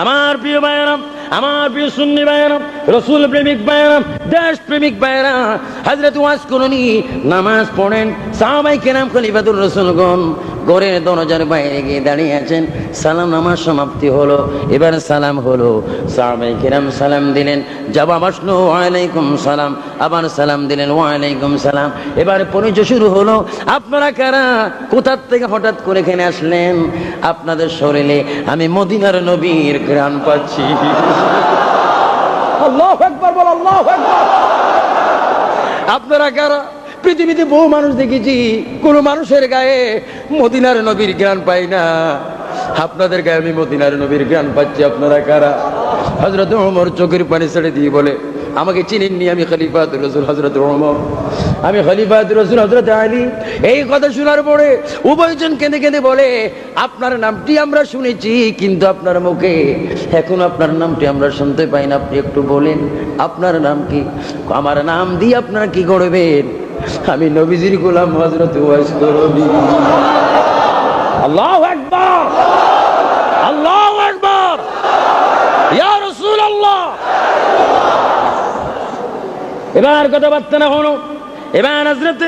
আমার প্রিয় ভাইয়েরা, আমার প্রিয় সুন্নি ভাইয়েরা, রসুল প্রেমিক ভাইয়েরা, দেশ প্রেমিক ভাইয়েরা, হাজরত ওয়াজ করুনি নামাজ পড়েন সাহাবাই কেরাম খলিফাতুর রসুলগণ। গড়ের দরজার বাইরে গিয়ে দাঁড়িয়ে আছেন। সালাম নামাজ সমাপ্তি হলো। এবার সালাম হলো। সাহাবাই সালাম দিলেন। জবাব আসলো, ওয়ালাইকুম সালাম। আবার সালাম দিলেন, ওয়ালাইকুম সালাম। এবার পরিচয় শুরু হলো। আপনারা কারা? কোথার থেকে হঠাৎ করে এখানে আসলেন? আপনাদের শরীরে আমি মদিনার নবীর গ্রাণ পাচ্ছি। আল্লাহ একবার বল, আল্লাহ একবার আপনারা কারা? পৃথিবীতে বহু মানুষ দেখেছি, কোন মানুষের গায়ে মদিনার নবীর জ্ঞান পাই না। আপনাদের গায়ে আমি মদিনার নবীর জ্ঞান পাচ্ছি, আপনারা কারা? হজরত ওমর চোখের পানি ছেড়ে দিয়ে বলে, আমাকে চিনেননি আমি খলিফাতুর রসুল হজরত ওমর। আমি খলিফাতুর রসুল হজরত আলী। এই কথা শোনার পরে উভয়জন কেঁদে কেঁদে বলে, আপনার নামটি আমরা শুনেছি, কিন্তু আপনার মুখে এখন আপনার নামটি আমরা শুনতে পাই না। আপনি একটু বলেন, আপনার নাম কি? আমার নাম দিয়ে আপনারা কি করবেন আমি নবীজির গোলাম হজরত ওয়াইস করবি আল্লাহ একবার আল্লাহ একবার ইয়া রাসূল আল্লাহ এবার কথাবার্তা না হলো। এবার হজরত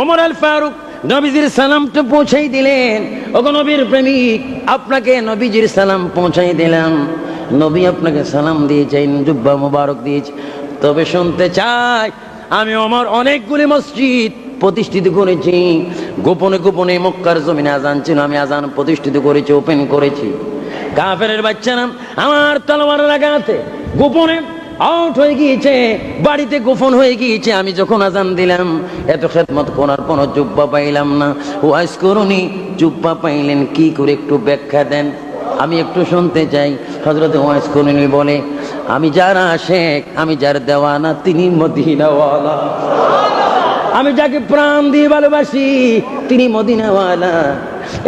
ওমর আল ফারুক নবীজির সালামটা পৌঁছাই দিলেন। ওগো নবীর প্রেমিক, আপনাকে নবীজির সালাম পৌঁছাই দিলাম। নবী আপনাকে সালাম দিয়েছেন, জুব্বা মুবারক দিয়েছে। তবে শুনতে চাই আমি আমার অনেকগুলি মসজিদ প্রতিষ্ঠিত করেছি। গোপনে গোপনে মক্কার জমিনে আজান ছিল, আমি আজান প্রতিষ্ঠিত করেছি, ওপেন করেছি। কাফেরের বাচ্চারা আমার তলোয়ার লাগাতে গোপনে আউট হয়ে গিয়েছে, বাড়িতে গোপন হয়ে গিয়েছে। আমি যখন আজান দিলাম, এত খেদমত করার কোনো জুব্বা পাইলাম না। ওয়াইস করুনি, জুব্বা পাইলেন, কি করে একটু ব্যাখ্যা দেন? আমি একটু শুনতে চাই। হজরত ওয়াইস করুনি বলে, আমি যার আশেক, আমি যার দেওয়ানা, তিনি মদিনাওয়ালা। আমি যাকে প্রাণ দিয়ে ভালোবাসি, তিনি মদিনাওয়ালা।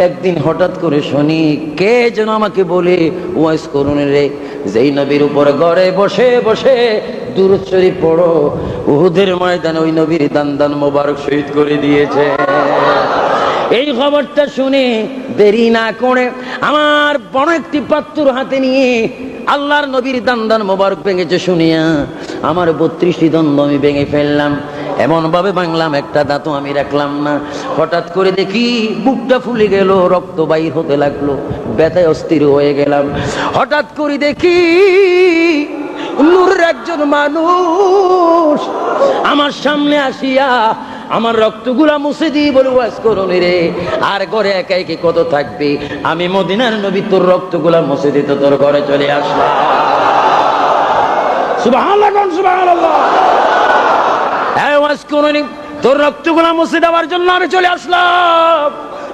একদিন হঠাৎ করে শুনি, কে যেন আমাকে বলে ওয়াইস করুন রে, যেই নবীর উপর ঘরে বসে বসে দূরচরি পড়ো, উহুদের ময়দানে ওই নবীর দান দান মোবারক শহীদ করে দিয়েছে। এই খবরটা শুনে দেরি না করে আমার বড় একটি পাত্র হাতে নিয়ে আল্লাহর নবীর দান দান মোবারক ভেঙেছে শুনিয়া আমার বত্রিশটি দ্বন্দ্ব আমি ভেঙে ফেললাম। এমন ভাবে বাংলাম একটা দাঁতও আমি রাখলাম না। হঠাৎ করে দেখি বুকটা ফুলে গেল, রক্ত বাইর হতে লাগল, ব্যথায় অস্থির হয়ে গেলাম। হঠাৎ করে দেখি নূরের একজন মানুষ আমার সামনে আসিয়া আমার রক্তগুলা মুছে দিয়ে বলে ওয়াজ করুন রে। আর ঘরে একা একে কত থাকবে? আমি মদিনার নবী, তোর রক্তগুলা মুছে দিত তোর ঘরে চলে আসলাম। কোন সুবহানাল্লাহ? হ্যাঁ তোর রক্তগুলা মুছে দেওয়ার জন্য আমি চলে আসলাম।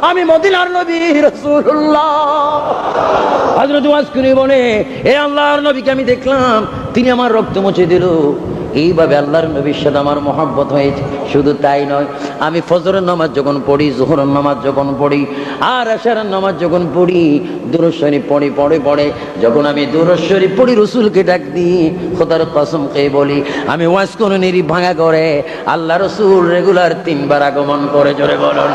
আমি মদিনার নবী, রাসূলুল্লাহ। হযরত ওয়াজ করে বলে এ আল্লাহর নবীকে আমি দেখলাম, তিনি আমার রক্ত মুছে দিল। এইভাবে আল্লাহর নবীর সাথে আমার মহব্বত হয়েছে। শুধু তাই নয়, আমি ফজরের নামাজ যখন পড়ি, জোহরের নামাজ যখন পড়ি, আর আশারের নামাজ যখন পড়ি দূরস্বরী পড়ি, পড়ে পড়ে, যখন আমি দূরস্বরী পড়ি, রসুলকে ডাক দিই, খোদার কসম খেয়ে বলি, আমি ওয়াজ করে নিরি ভাঙা করে আল্লাহ রসুল রেগুলার তিনবার আগমন করে, জোরে বলুন।